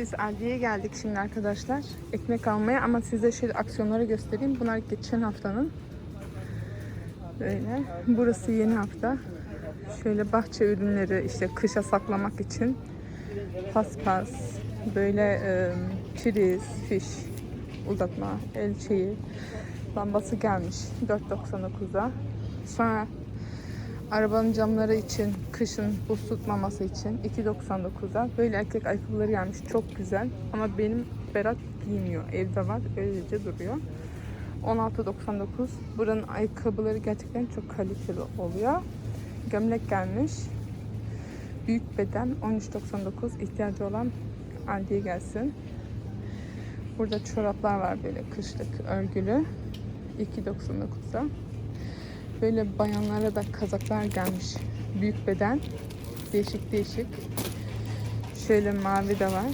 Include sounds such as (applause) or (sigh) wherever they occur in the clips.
Biz Aldi'ye geldik şimdi arkadaşlar. Ekmek almaya ama size şöyle aksiyonları göstereyim. Bunlar geçen haftanın. Böyle. Burası yeni hafta. Şöyle bahçe ürünleri işte kışa saklamak için paspas, böyle e, priz, fiş, uzatma, el şeyi, lambası gelmiş 4.99'a. Sonra arabanın camları için, kışın buz tutmaması için 2.99'a. Böyle erkek ayakkabıları gelmiş. Çok güzel. Ama benim Berat giymiyor. Evde var. Öylece duruyor. 16.99. Buranın ayakkabıları gerçekten çok kaliteli oluyor. Gömlek gelmiş. Büyük beden 13.99. İhtiyacı olan Aldi'ye gelsin. Burada çoraplar var böyle kışlık örgülü. 2.99'a. Böyle bayanlara da kazaklar gelmiş. Büyük beden. Değişik değişik. Şöyle mavi de var.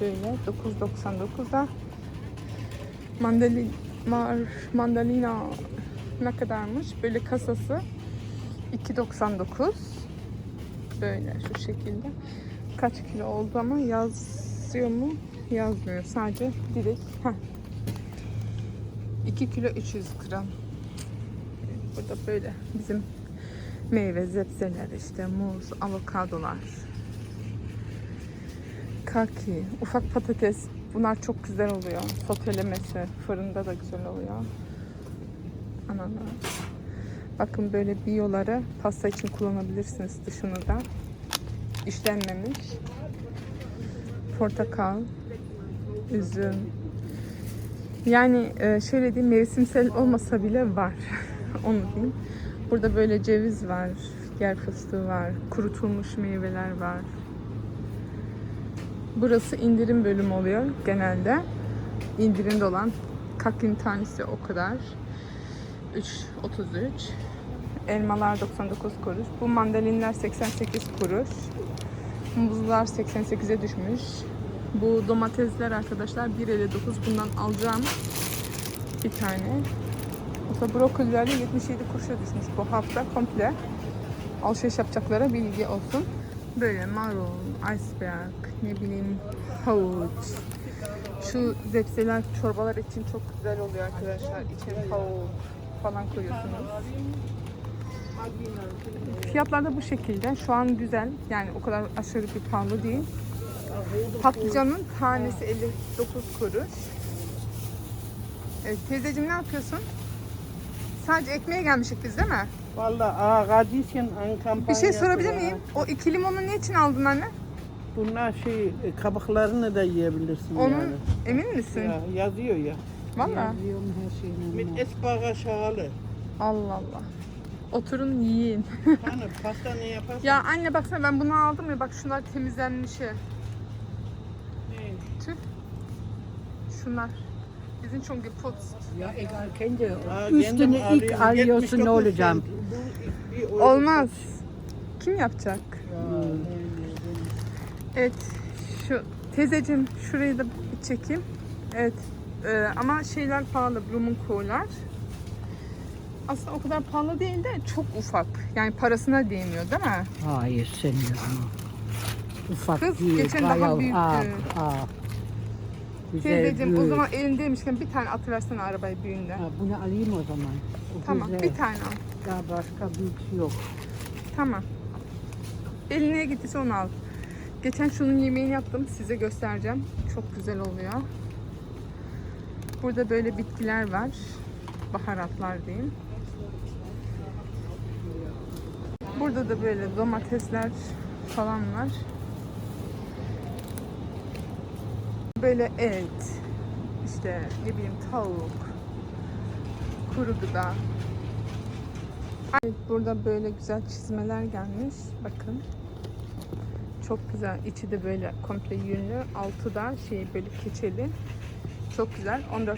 Böyle 9.99'a. Mandalin, mar, mandalina ne kadarmış? Böyle kasası 2.99. Böyle şu şekilde. Kaç kilo oldu ama yazıyor mu? Yazmıyor. Sadece direkt. Heh. 2 kilo 300 gram. Burada böyle bizim meyve, zepseler işte muz, avokadolar. Kaki, ufak patates. Bunlar çok güzel oluyor. Sotelemesi fırında da güzel oluyor. Ananas. Bakın böyle biyoları pasta için kullanabilirsiniz dışını da. İşlenmemiş. Portakal, üzüm. Yani e, şöyle diyeyim mevsimsel olmasa bile var. (laughs) Diyeyim. Burada böyle ceviz var, yer fıstığı var, kurutulmuş meyveler var. Burası indirim bölümü oluyor genelde. İndirimde olan kakin tanesi o kadar. 3.33. Elmalar 99 kuruş. Bu mandalinler 88 kuruş. Muzlar 88'e düşmüş. Bu domatesler arkadaşlar 1.59. Bundan alacağım bir tane. Mesela brokoliler de 77 kuruşa düşmüş bu hafta komple. Alışveriş yapacaklara bilgi olsun. Böyle marul, iceberg, ne bileyim havuç. Şu zepseler çorbalar için çok güzel oluyor arkadaşlar. İçine tavuk falan koyuyorsunuz. Fiyatlar da bu şekilde. Şu an güzel. Yani o kadar aşırı bir pahalı değil. Patlıcanın tanesi 59 kuruş. Evet, teyzeciğim ne yapıyorsun? Sadece ekmeğe gelmişik biz değil mi? Valla ağa Gadisyen an kampanya Bir şey sorabilir miyim? O iki limonu ne için aldın anne? Bunlar şey e, kabuklarını da yiyebilirsin Onun yani. emin misin? Ya, yazıyor ya. Valla. Yazıyorum her esbağa şağalı. Allah Allah. Oturun yiyin. (laughs) Hani pasta ne yaparsın? ya anne baksana ben bunu aldım ya bak şunlar temizlenmişi. Ne? Tüh. Şunlar. Bizim put. Ya egal kendi Aa, üstünü ilk alıyorsun 79 ne olacağım? Olmaz. Kim yapacak? Ya, Evet. Şu teyzeciğim şurayı da bir çekeyim. Evet. Ee, ama şeyler pahalı. Blumenkohl'lar. Aslında o kadar pahalı değil de çok ufak. Yani parasına değmiyor değil mi? Hayır senin ama. Ufak Kız, değil. geçen daha bayağı büyüktü. ağır, ağır. Güzel Teyzeciğim o büyük. zaman elindeymişken bir tane atıversene arabayı büyüğünde. Ha, bunu alayım o zaman. O Tamam güzel. bir tane al. Daha başka büyük yok. Tamam. Eline gittiyse onu al. Geçen şunun yemeğini yaptım. Size göstereceğim. Çok güzel oluyor. Burada böyle bitkiler var. Baharatlar diyeyim. Burada da böyle domatesler falan var. Böyle et, işte ne bileyim tavuk, kuru gıda, Evet, burada böyle güzel çizmeler gelmiş. Bakın. Çok güzel. İçi de böyle komple yünlü. Altı da şey böyle keçeli. Çok güzel. 14.95.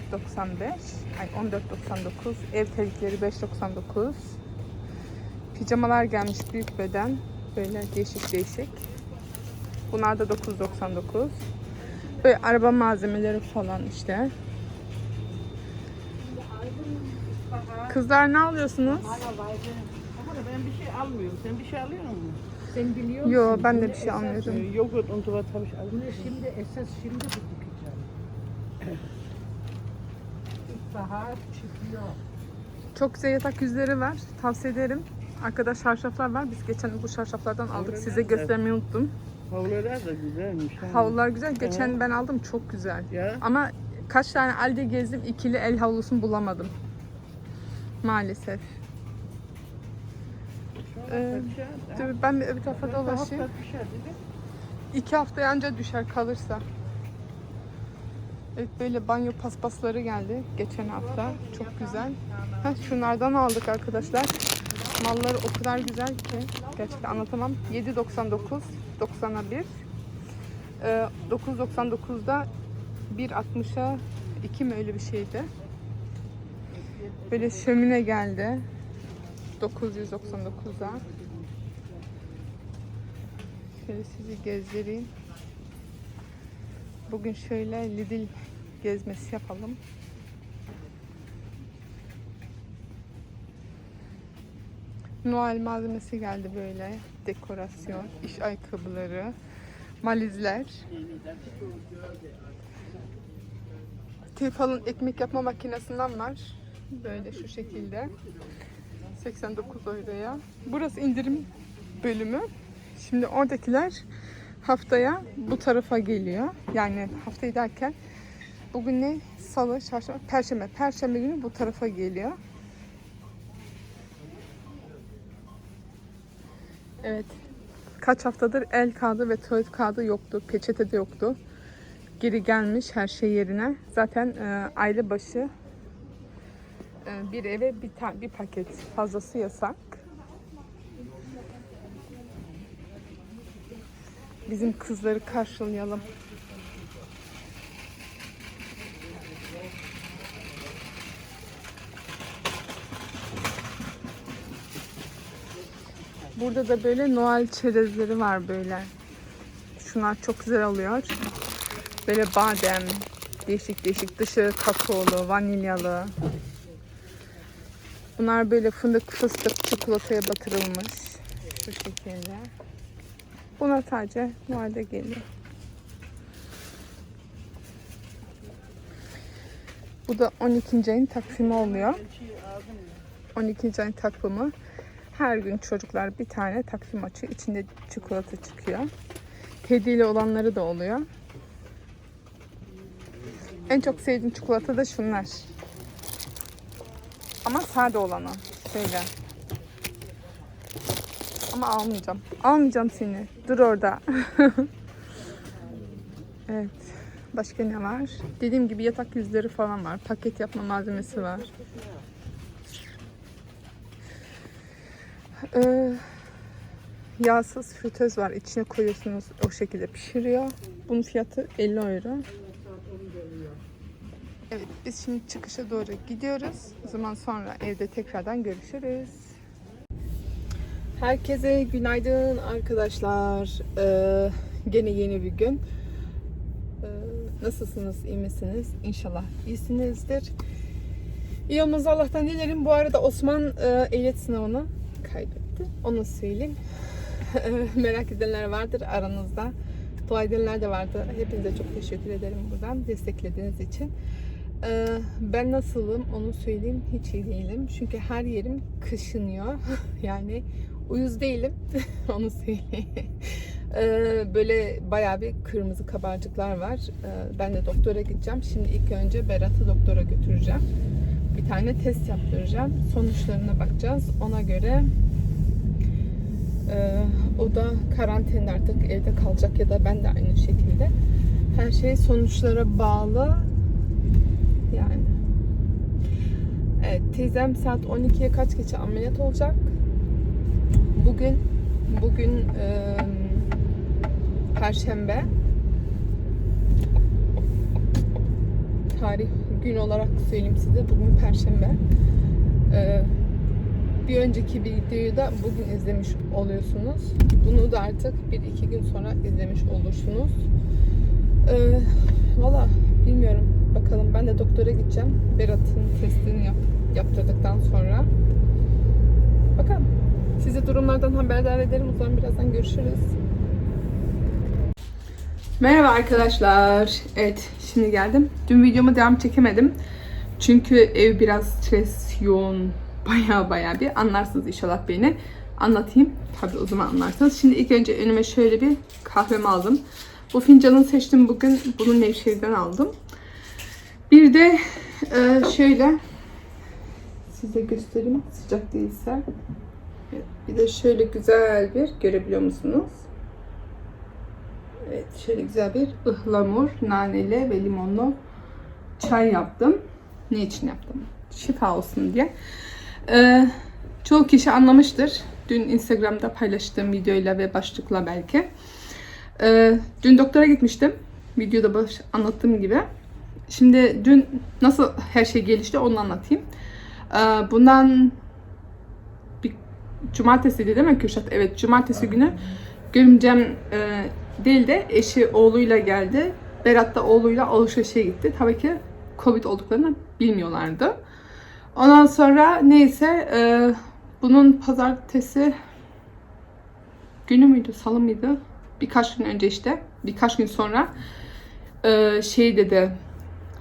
Ay 14.99. Ev terlikleri 5.99. Pijamalar gelmiş büyük beden. Böyle değişik değişik. Bunlar da 9.99. Böyle araba malzemeleri falan işte. Kızlar ne alıyorsunuz? Ama ben bir şey almıyorum. Sen bir şey alıyor musun? Sen biliyor musun? Yo ben de bir şey Äh, anlıyorum. Joghurt und sowas habe ich alles. Bunu şimdi esas şimdi bu dikeceğim. (coughs) İlkbahar çıkıyor. Çok güzel yatak yüzleri var. Tavsiye ederim. Arkada şarşaflar var. Biz geçen bu şarşaflardan aldık. Size göstermeyi unuttum. Havlular da güzelmiş. ha. Havlular güzel. Geçen ben aldım. Çok güzel. Ya. Ama kaç tane Aldi gezdim. ikili el havlusunu bulamadım. Maalesef. Ee, dur ben bir öbür tarafa dolaşayım. İki haftaya anca düşer kalırsa. Evet böyle banyo paspasları geldi geçen hafta. Çok güzel. Heh, şunlardan aldık arkadaşlar. Malları o kadar güzel ki gerçekten anlatamam. 7.99 90'a 1. Ee, 9.99'da 1.60'a 2 mi öyle bir şeydi. Böyle şömine geldi. 999'a. Şöyle sizi gezdireyim. Bugün şöyle Lidl gezmesi yapalım. Noel malzemesi geldi böyle. Dekorasyon, iş ayakkabıları, malizler. Tefal'ın ekmek yapma makinesinden var. Böyle şu şekilde. 89 euroya. Burası indirim bölümü. Şimdi oradakiler haftaya bu tarafa geliyor. Yani haftayı derken bugün ne? Salı, çarşamba, perşembe. Perşembe günü bu tarafa geliyor. Evet. Kaç haftadır el kağıdı ve tuvalet kağıdı yoktu. Peçete de yoktu. Geri gelmiş her şey yerine. Zaten e, aile başı e, bir eve bir, ta- bir paket fazlası yasak. Bizim kızları karşılayalım. Burada da böyle Noel çerezleri var böyle. Şunlar çok güzel oluyor. Böyle badem, değişik değişik dışı kakaolu, vanilyalı. Bunlar böyle fındık, fıstık, çikolataya batırılmış. Şu şekilde. Bunlar sadece Noel'de geliyor. Bu da 12. ayın takvimi oluyor. 12. ayın takvimi. Her gün çocuklar bir tane takvim açıyor. İçinde çikolata çıkıyor. Hediyeli olanları da oluyor. En çok sevdiğim çikolata da şunlar. Ama sade olanı. Şöyle. Ama almayacağım. Almayacağım seni. Dur orada. (laughs) evet. Başka ne var? Dediğim gibi yatak yüzleri falan var. Paket yapma malzemesi var. Ee, yağsız fritöz var. İçine koyuyorsunuz. O şekilde pişiriyor. Bunun fiyatı 50 euro. Evet biz şimdi çıkışa doğru gidiyoruz. O zaman sonra evde tekrardan görüşürüz. Herkese günaydın arkadaşlar. Ee, gene yeni bir gün. Ee, nasılsınız? iyi misiniz? İnşallah iyisinizdir. İyi olmanızı Allah'tan dilerim. Bu arada Osman e, ehliyet sınavını kaybetti. Onu söyleyeyim. (laughs) Merak edenler vardır aranızda. Dua edenler de vardı. Hepinize çok teşekkür ederim buradan desteklediğiniz için. Ee, ben nasılım onu söyleyeyim. Hiç iyi değilim. Çünkü her yerim kışınıyor. (laughs) yani uyuz değilim. (laughs) onu söyleyeyim. Ee, böyle bayağı bir kırmızı kabarcıklar var. Ee, ben de doktora gideceğim. Şimdi ilk önce Berat'ı doktora götüreceğim. Bir tane test yaptıracağım. Sonuçlarına bakacağız. Ona göre e, o da karantinada artık evde kalacak ya da ben de aynı şekilde. Her şey sonuçlara bağlı. Yani. Evet, teyzem saat 12'ye kaç geçe ameliyat olacak. Bugün bugün e, Perşembe. Tarih gün olarak söyleyeyim size. Bugün Perşembe. E, bir önceki videoyu da bugün izlemiş oluyorsunuz. Bunu da artık bir iki gün sonra izlemiş olursunuz. E, Valla bilmiyorum. Bakalım ben de doktora gideceğim. Berat'ın testini yap, yaptırdıktan sonra. Bakalım. Sizi durumlardan haberdar ederim. O zaman birazdan görüşürüz. Merhaba arkadaşlar. Evet, şimdi geldim. Dün videomu devam çekemedim. Çünkü ev biraz stres, yoğun, baya baya bir anlarsınız inşallah beni. Anlatayım. Tabii o zaman anlarsınız. Şimdi ilk önce önüme şöyle bir kahvemi aldım. Bu fincanı seçtim bugün. Bunu Nevşehir'den aldım. Bir de e, şöyle size göstereyim sıcak değilse. Bir de şöyle güzel bir görebiliyor musunuz? Evet şöyle güzel bir ıhlamur, naneli ve limonlu çay yaptım. Ne için yaptım? Şifa olsun diye. Ee, çoğu kişi anlamıştır. Dün Instagram'da paylaştığım videoyla ve başlıkla belki. Ee, dün doktora gitmiştim. Videoda baş, anlattığım gibi. Şimdi dün nasıl her şey gelişti onu anlatayım. Ee, bundan bir cumartesi değil mi Kürşat? Evet cumartesi günü görümcem e, değil de eşi oğluyla geldi. Berat da oğluyla alışverişe gitti. Tabii ki Covid olduklarını bilmiyorlardı. Ondan sonra neyse e, bunun pazartesi günü müydü, salı mıydı? Birkaç gün önce işte, birkaç gün sonra e, şey dedi,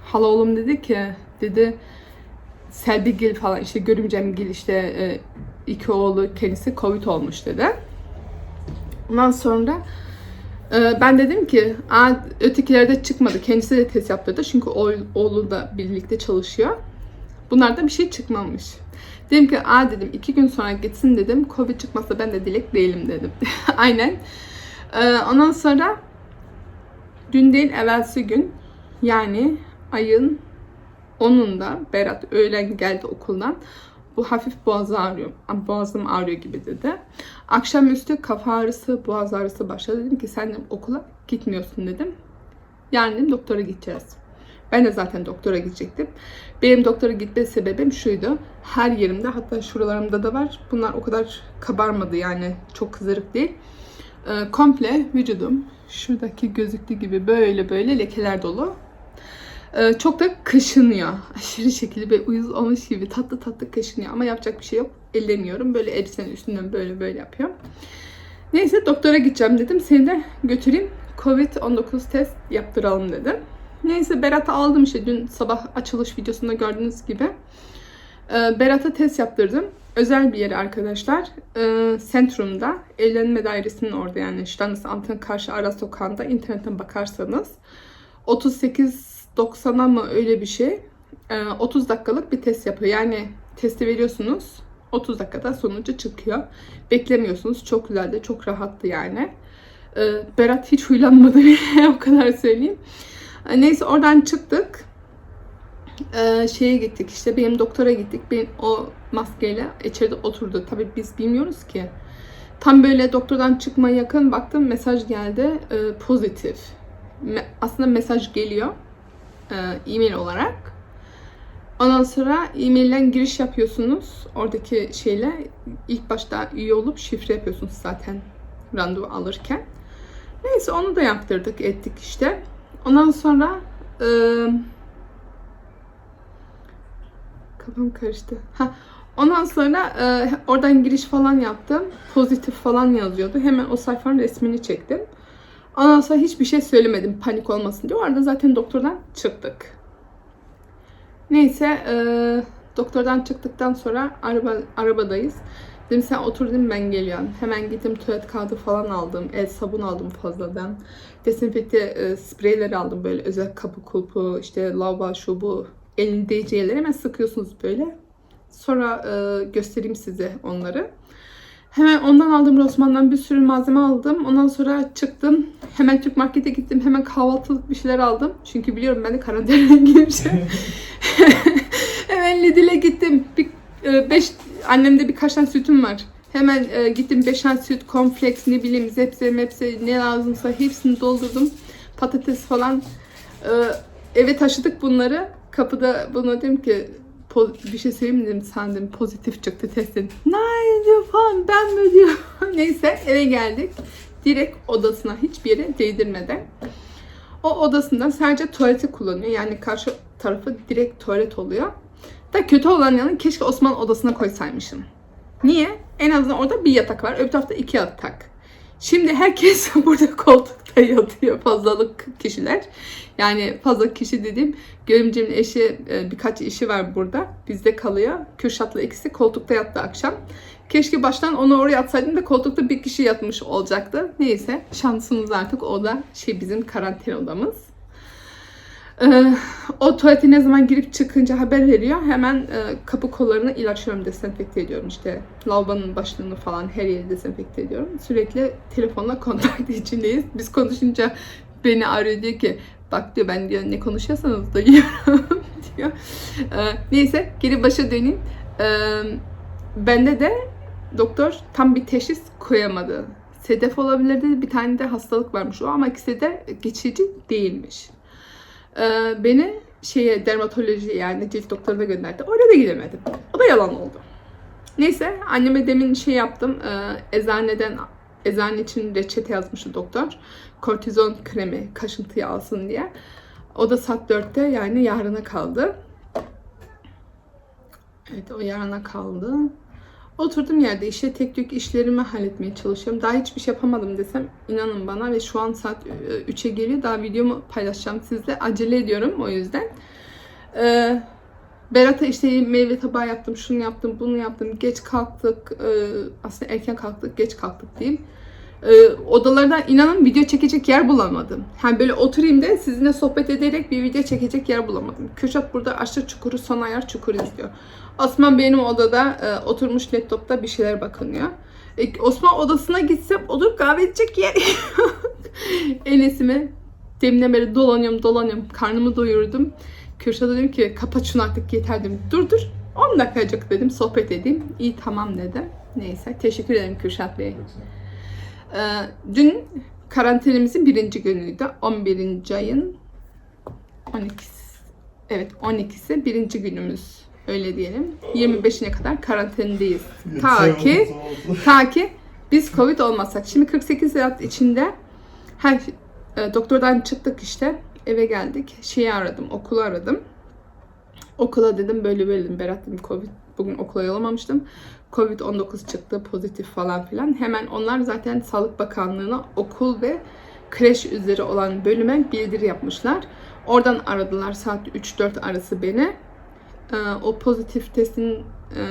hala oğlum dedi ki, dedi Selbigil falan işte görümcemgil işte e, iki oğlu kendisi Covid olmuş dedi. Ondan sonra e, ben dedim ki Aa, ötekilerde çıkmadı. Kendisi de test yaptırdı. Çünkü oğlu da birlikte çalışıyor. Bunlarda bir şey çıkmamış. Dedim ki aa dedim iki gün sonra gitsin dedim. Covid çıkmasa ben de dilek değilim dedim. (laughs) Aynen. E, ondan sonra dün değil evvelsi gün yani ayın 10'unda Berat öğlen geldi okuldan. Bu hafif boğaz ağrıyor. Boğazım ağrıyor gibi dedi. Akşamüstü kafa ağrısı, boğaz ağrısı başladı. Dedim ki sen okula gitmiyorsun dedim. Yani dedim doktora gideceğiz. Ben de zaten doktora gidecektim. Benim doktora gitme sebebim şuydu. Her yerimde hatta şuralarımda da var. Bunlar o kadar kabarmadı yani çok kızarık değil. Ee, komple vücudum şuradaki gözüktüğü gibi böyle böyle lekeler dolu. Ee, çok da kaşınıyor. Aşırı şekilde böyle uyuz olmuş gibi tatlı tatlı kaşınıyor. Ama yapacak bir şey yok. Ellemiyorum. Böyle elbisenin üstünden böyle böyle yapıyorum. Neyse doktora gideceğim dedim. Seni de götüreyim. Covid-19 test yaptıralım dedim. Neyse Berat'ı aldım işte dün sabah açılış videosunda gördüğünüz gibi. Ee, Berat'a test yaptırdım. Özel bir yeri arkadaşlar. Ee, Sentrum'da. Evlenme dairesinin orada yani Standesant'ın karşı ara sokağında internetten bakarsanız. 38.90'a mı öyle bir şey. Ee, 30 dakikalık bir test yapıyor. Yani testi veriyorsunuz. 30 dakikada sonucu çıkıyor. Beklemiyorsunuz. Çok güzeldi. Çok rahattı yani. Ee, Berat hiç huylanmadı (laughs) o kadar söyleyeyim. Neyse oradan çıktık. Ee, şeye gittik işte benim doktora gittik. Ben o maskeyle içeride oturdu. Tabii biz bilmiyoruz ki. Tam böyle doktordan çıkma yakın baktım mesaj geldi. Ee, pozitif. Aslında mesaj geliyor. e, e-mail olarak. Ondan sonra e-mailden giriş yapıyorsunuz. Oradaki şeyle ilk başta üye olup şifre yapıyorsunuz zaten randevu alırken. Neyse onu da yaptırdık ettik işte. Ondan sonra e, kafam karıştı. Ha, ondan sonra e, oradan giriş falan yaptım. Pozitif falan yazıyordu. Hemen o sayfanın resmini çektim. Ondan sonra hiçbir şey söylemedim panik olmasın diye. O arada zaten doktordan çıktık. Neyse e, doktordan çıktıktan sonra araba arabadayız. Dedim sen otur dedim ben geliyorum. Hemen gittim tuvalet kağıdı falan aldım. El sabun aldım fazladan. Dezenfekte e, spreyler aldım böyle özel kapı kulpu işte lavabo şu bu elini değeceği yerlere hemen sıkıyorsunuz böyle. Sonra e, göstereyim size onları. Hemen ondan aldım Rossmann'dan bir sürü malzeme aldım. Ondan sonra çıktım. Hemen Türk Market'e gittim. Hemen kahvaltılık bir şeyler aldım. Çünkü biliyorum ben de karantinaya (laughs) gireceğim. (laughs) Hemen Lidl'e gittim. Bir, e, beş, annemde birkaç tane sütüm var. Hemen e, gittim 5 tane süt, kompleks, ne bileyim zepse, mepse ne lazımsa hepsini doldurdum. Patates falan. E, eve taşıdık bunları. Kapıda buna dedim ki "Po- bir şey söyleyeyim mi dedim sandım pozitif çıktı testin. Ne diyor falan ben mi (laughs) diyor. Neyse eve geldik. Direkt odasına hiçbir yere değdirmeden. O odasında sadece tuvaleti kullanıyor. Yani karşı tarafı direkt tuvalet oluyor. Da kötü olan yanı keşke Osman odasına koysaymışım. Niye? En azından orada bir yatak var. Öbür tarafta iki yatak. Şimdi herkes (laughs) burada koltukta yatıyor fazlalık kişiler. Yani fazla kişi dediğim görümcemin eşi e, birkaç işi var burada. Bizde kalıyor. Kürşat'la ikisi koltukta yattı akşam. Keşke baştan onu oraya atsaydım da koltukta bir kişi yatmış olacaktı. Neyse şansımız artık o da şey bizim karantina odamız. Ee, o tuvalete ne zaman girip çıkınca haber veriyor. Hemen e, kapı kollarını ilaçlıyorum, dezenfekte ediyorum. İşte lavabonun başlığını falan her yeri dezenfekte ediyorum. Sürekli telefonla kontak (laughs) içindeyiz. Biz konuşunca beni arıyor diyor ki bak diyor ben diyor ne konuşuyorsanız duyuyorum (laughs) diyor. Ee, neyse geri başa döneyim. Ee, bende de doktor tam bir teşhis koyamadı. Sedef olabilirdi. Bir tane de hastalık varmış o ama ikisi de geçici değilmiş. Ee, beni şeye dermatoloji yani cilt doktoruna gönderdi. Oraya da gidemedim. O da yalan oldu. Neyse anneme demin şey yaptım. Ee, eczaneden eczane için reçete yazmıştı doktor. Kortizon kremi kaşıntıyı alsın diye. O da saat 4'te yani yarına kaldı. Evet o yarına kaldı. Oturdum yerde işe tek tük işlerimi halletmeye çalışıyorum. Daha hiçbir şey yapamadım desem inanın bana ve şu an saat 3'e geliyor. Daha videomu paylaşacağım sizle. Acele ediyorum o yüzden. Ee, Berat'a işte meyve tabağı yaptım, şunu yaptım, bunu yaptım. Geç kalktık. Ee, aslında erken kalktık, geç kalktık diyeyim. Odalardan inanın video çekecek yer bulamadım. Hani böyle oturayım da sizinle sohbet ederek bir video çekecek yer bulamadım. Kürşat burada aşırı çukuru, son ayar çukuru izliyor. Osman benim odada e, oturmuş laptopta bir şeyler bakınıyor. E, Osman odasına gitsem oturup kahve içecek yer. (laughs) Enesime deminden beri dolanıyorum dolanıyorum. Karnımı doyurdum. Kürşat'a dedim ki kapat şunu artık yeter dedim. Dur dur 10 dakikacık dedim sohbet edeyim. İyi tamam dedi. Neyse teşekkür ederim Kürşat Bey. Ee, dün karantinamızın birinci günüydü. 11. ayın 12'si. Evet 12'si birinci günümüz. Öyle diyelim. 25'ine kadar karantinadayız. Ta ki ta ki biz Covid olmasak. Şimdi 48 saat içinde her e, doktordan çıktık işte. Eve geldik. Şeyi aradım, okulu aradım. Okula dedim böyle böyle dedim. Berat dedim Covid bugün okula yollamamıştım. Covid-19 çıktı pozitif falan filan. Hemen onlar zaten Sağlık Bakanlığı'na okul ve kreş üzeri olan bölüme bildiri yapmışlar. Oradan aradılar saat 3-4 arası beni. Ee, o pozitif testin e,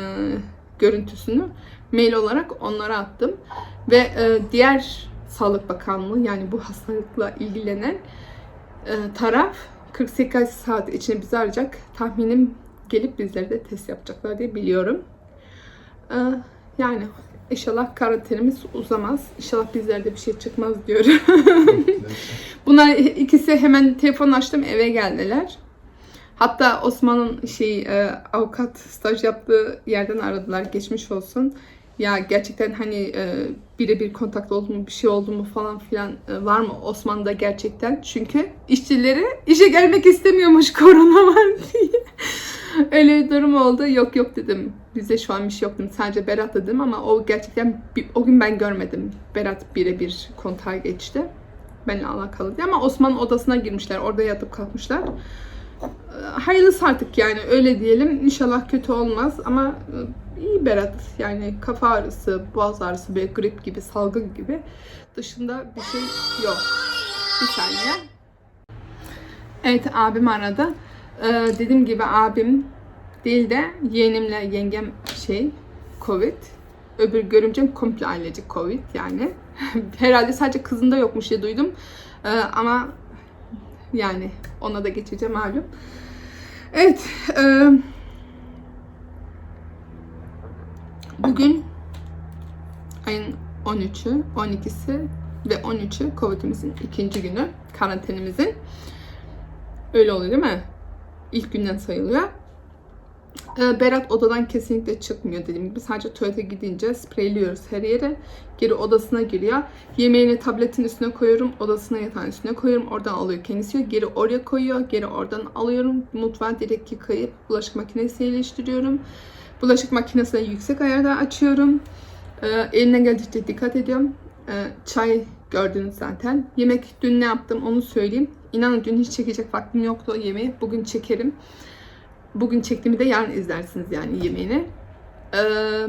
görüntüsünü mail olarak onlara attım. Ve e, diğer Sağlık Bakanlığı yani bu hastalıkla ilgilenen e, taraf 48 saat içinde bizi arayacak. Tahminim gelip bizlere de test yapacaklar diye biliyorum. Ee, yani inşallah karantinamız uzamaz. İnşallah bizlerde bir şey çıkmaz diyorum. (laughs) Bunlar ikisi hemen telefon açtım eve geldiler. Hatta Osman'ın şey avukat staj yaptığı yerden aradılar. Geçmiş olsun. Ya gerçekten hani e, birebir kontak oldu mu bir şey oldu mu falan filan e, var mı Osman'da gerçekten. Çünkü işçileri işe gelmek istemiyormuş korona var diye. (laughs) Öyle bir durum oldu. Yok yok dedim. Bize şu an bir şey yok dedim. Sadece Berat dedim ama o gerçekten o gün ben görmedim. Berat birebir kontağa geçti. Benimle alakalı değil ama Osman'ın odasına girmişler. Orada yatıp kalkmışlar. Ee, Hayırlısı artık yani öyle diyelim. İnşallah kötü olmaz ama e, iyi Berat. Yani kafa ağrısı, boğaz ağrısı, böyle grip gibi, salgın gibi. Dışında bir şey yok. Bir saniye. Evet abim aradı. Ee, dediğim gibi abim değil de yeğenimle yengem şey Covid. Öbür görümcem komple ailecek Covid yani. (laughs) Herhalde sadece kızında yokmuş diye duydum. Ee, ama yani ona da geçeceğim malum. Evet. e, bugün ayın 13'ü, 12'si ve 13'ü Covid'imizin ikinci günü. Karantinimizin. Öyle oluyor değil mi? İlk günden sayılıyor. Ee, Berat odadan kesinlikle çıkmıyor dediğim gibi. Sadece tuvalete gidince spreyliyoruz her yere. Geri odasına giriyor. Yemeğini tabletin üstüne koyuyorum. Odasına yatağın üstüne koyuyorum. Oradan alıyor kendisi. Geri oraya koyuyor. Geri oradan alıyorum. Mutfağı direkt yıkayıp bulaşık makinesiyle iliştiriyorum. Bulaşık makinesini yüksek ayarda açıyorum. Ee, elimden geldikçe dikkat ediyorum. Ee, çay gördünüz zaten. Yemek dün ne yaptım onu söyleyeyim. İnanın dün hiç çekecek vaktim yoktu yemeği. Bugün çekerim. Bugün çektiğimi de yarın izlersiniz yani yemeğini. Ee,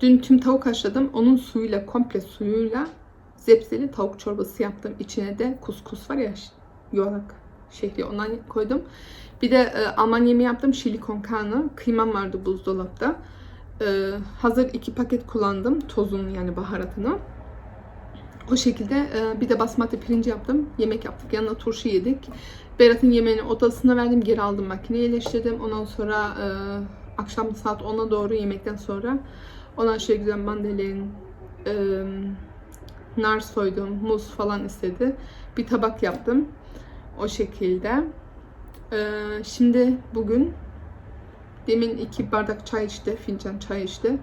Dün tüm tavuk haşladım. Onun suyuyla, komple suyuyla zepseli tavuk çorbası yaptım. İçine de kuskus var ya yuvarlak şehri ondan koydum. Bir de e, Alman yemeği yaptım. Chili con carne. Kıymam vardı buzdolapta. E, hazır iki paket kullandım. Tozunu yani baharatını. O şekilde e, bir de basmati pirinç yaptım. Yemek yaptık. Yanına turşu yedik. Berat'ın yemeğini odasına verdim. Geri aldım makineye yerleştirdim. Ondan sonra e, akşam saat 10'a doğru yemekten sonra ondan şöyle güzel mandalin, e, nar soydum, muz falan istedi. Bir tabak yaptım. O şekilde. E, şimdi bugün demin iki bardak çay içti, fincan çay içti.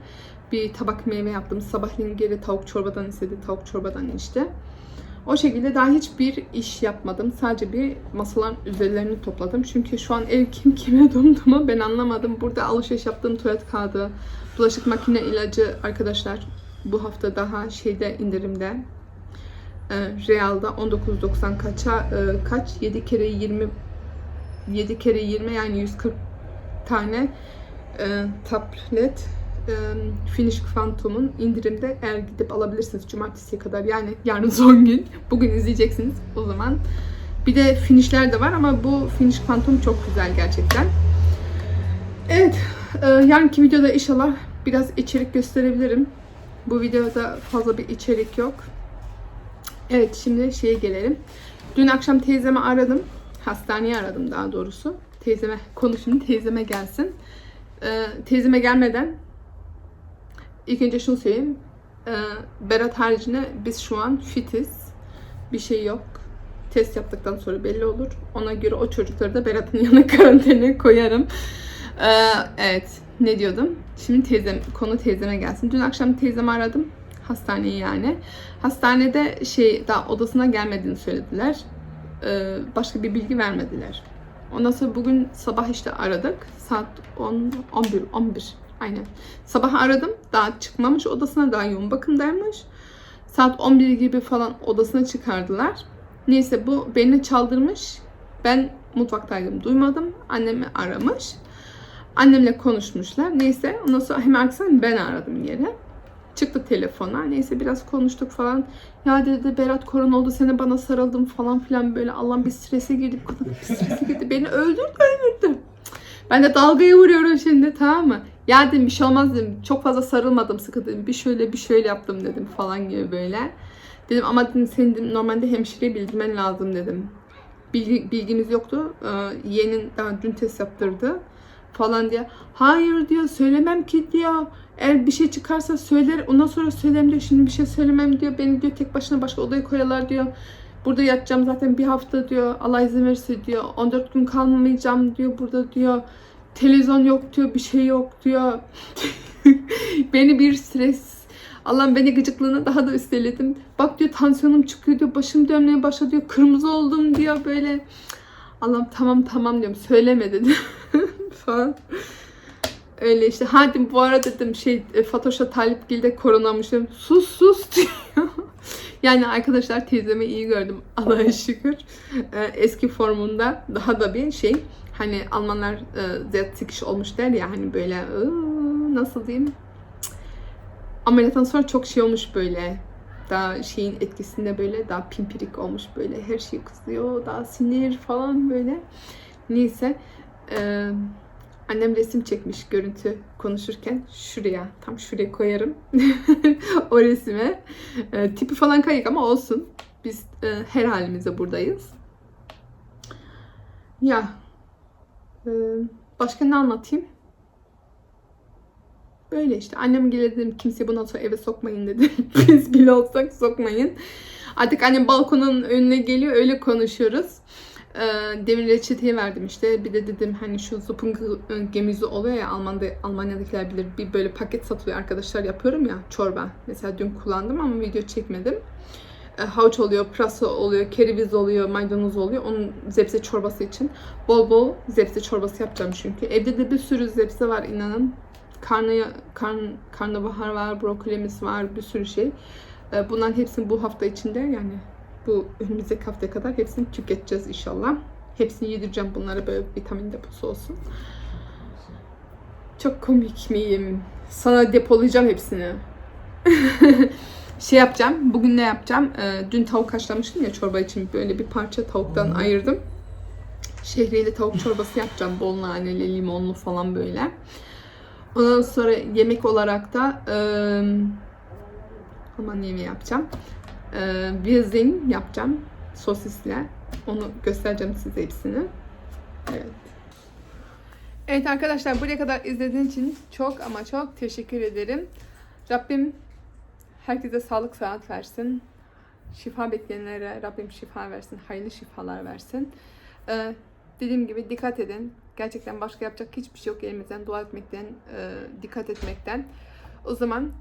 Bir tabak meyve yaptım. Sabahleyin geri tavuk çorbadan istedi, tavuk çorbadan içti. O şekilde daha hiçbir iş yapmadım. Sadece bir masaların üzerlerini topladım. Çünkü şu an ev kim kime (laughs) dondu mu ben anlamadım. Burada alışveriş yaptığım tuvalet kağıdı, bulaşık makine ilacı arkadaşlar bu hafta daha şeyde indirimde. E, Real'da 19.90 kaça e, kaç 7 kere 20 7 kere 20 yani 140 tane e, tablet e, Finish Phantom'un indirimde eğer gidip alabilirsiniz cumartesiye kadar yani yarın (laughs) son gün. Bugün izleyeceksiniz o zaman. Bir de finishler de var ama bu Finish Phantom çok güzel gerçekten. Evet e, yarınki videoda inşallah biraz içerik gösterebilirim. Bu videoda fazla bir içerik yok. Evet şimdi şeye gelelim. Dün akşam teyzemi aradım. Hastaneye aradım daha doğrusu. Teyzeme konuşun teyzeme gelsin. Ee, teyzeme gelmeden ilk önce şunu söyleyeyim. Ee, Berat haricinde biz şu an fitiz. Bir şey yok. Test yaptıktan sonra belli olur. Ona göre o çocukları da Berat'ın (laughs) yanına karantinaya koyarım. Ee, evet. Ne diyordum? Şimdi teyzem, konu teyzeme gelsin. Dün akşam teyzemi aradım. Hastaneyi yani. Hastanede şey daha odasına gelmediğini söylediler. Ee, başka bir bilgi vermediler. Ondan sonra bugün sabah işte aradık. Saat 10, 11, 11. Aynen. Sabah aradım. Daha çıkmamış odasına. Daha yoğun bakımdaymış. Saat 11 gibi falan odasına çıkardılar. Neyse bu beni çaldırmış. Ben mutfaktaydım. Duymadım. Annemi aramış. Annemle konuşmuşlar. Neyse ondan sonra hemen arkasından ben aradım yere. Çıktı telefona. Neyse biraz konuştuk falan. Ya dedi Berat korona oldu seni bana sarıldım falan filan böyle Allah'ım bir strese girdi. Bir (laughs) strese girdi. Beni öldürdü öldürdü. Ben de dalgaya vuruyorum şimdi tamam mı? Ya dedim bir şey olmaz dedim. Çok fazla sarılmadım sıkı dedim. Bir şöyle bir şöyle yaptım dedim falan gibi böyle. Dedim ama dedim senin normalde hemşireye bildirmen lazım dedim. Bilgi, bilgimiz yoktu. Ee, yeğenin daha dün test yaptırdı falan diye. Hayır diyor söylemem ki diyor. Eğer bir şey çıkarsa söyler ondan sonra söylerim diyor. Şimdi bir şey söylemem diyor. Beni diyor tek başına başka odaya koyarlar diyor. Burada yatacağım zaten bir hafta diyor. Allah izin verirse diyor. 14 gün kalmayacağım diyor burada diyor. Televizyon yok diyor. Bir şey yok diyor. (laughs) beni bir stres Allah'ım beni gıcıklığına daha da üsteledim. Bak diyor tansiyonum çıkıyor diyor. Başım dönmeye başladı diyor. Kırmızı oldum diyor böyle. Allah'ım tamam tamam diyorum. Söyleme dedim. (laughs) falan. Öyle işte. Hadi bu ara dedim şey e, Fatoş'a Talip Gil'de koronamış dedim. Sus sus (laughs) diyor. yani arkadaşlar teyzemi iyi gördüm. Allah'a şükür. Ee, eski formunda daha da bir şey. Hani Almanlar e, kişi olmuş der ya hani böyle ıı, nasıl diyeyim. Ameliyattan sonra çok şey olmuş böyle. Daha şeyin etkisinde böyle daha pimpirik olmuş böyle. Her şey kızıyor. Daha sinir falan böyle. Neyse. Eee Annem resim çekmiş görüntü konuşurken. Şuraya, tam şuraya koyarım. (laughs) o resime. E, tipi falan kayık ama olsun. Biz e, her halimizde buradayız. Ya. E, başka ne anlatayım? Böyle işte. Annem gele dedim kimseyi bundan sonra eve sokmayın dedim. (laughs) Biz bile olsak sokmayın. Artık annem balkonun önüne geliyor öyle konuşuyoruz. Ee, demin reçeteyi verdim işte. Bir de dedim hani şu Zupung gemizi oluyor ya Almanya'da, Almanya'dakiler bilir. Bir böyle paket satılıyor arkadaşlar yapıyorum ya çorba. Mesela dün kullandım ama video çekmedim. Ee, havuç oluyor, pırasa oluyor, kereviz oluyor, maydanoz oluyor. Onun zepse çorbası için. Bol bol zepse çorbası yapacağım çünkü. Evde de bir sürü zepse var inanın. Karnı, karn, karnabahar var, brokolimiz var, bir sürü şey. Ee, bunların hepsini bu hafta içinde yani bu önümüzdeki haftaya kadar hepsini tüketeceğiz inşallah. Hepsini yedireceğim bunlara böyle vitamin deposu olsun. Çok komik miyim? Sana depolayacağım hepsini. (laughs) şey yapacağım. Bugün ne yapacağım? Ee, dün tavuk haşlamıştım ya çorba için. Böyle bir parça tavuktan ayırdım. Şehriyeli tavuk çorbası yapacağım. Bol naneli, limonlu falan böyle. Ondan sonra yemek olarak da eee aman yemeği yapacağım. Eee Wilzing yapacağım sosisle. Onu göstereceğim size hepsini. Evet. Evet arkadaşlar buraya kadar izlediğiniz için çok ama çok teşekkür ederim. Rabbim herkese sağlık sıhhat versin. Şifa bekleyenlere Rabbim şifa versin. Hayırlı şifalar versin. Ee, dediğim gibi dikkat edin. Gerçekten başka yapacak hiçbir şey yok elimizden. Dua etmekten, e, dikkat etmekten. O zaman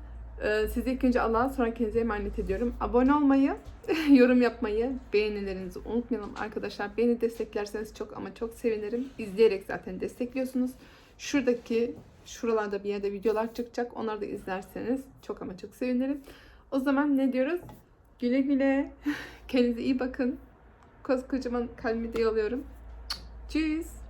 e, sizi ilk önce Allah'a sonra kendinize emanet ediyorum. Abone olmayı, (laughs) yorum yapmayı, beğenilerinizi unutmayalım arkadaşlar. Beni desteklerseniz çok ama çok sevinirim. İzleyerek zaten destekliyorsunuz. Şuradaki, şuralarda bir yerde videolar çıkacak. Onları da izlerseniz çok ama çok sevinirim. O zaman ne diyoruz? Güle güle. (laughs) Kendinize iyi bakın. Koskocaman kalbimi de yolluyorum. Tschüss.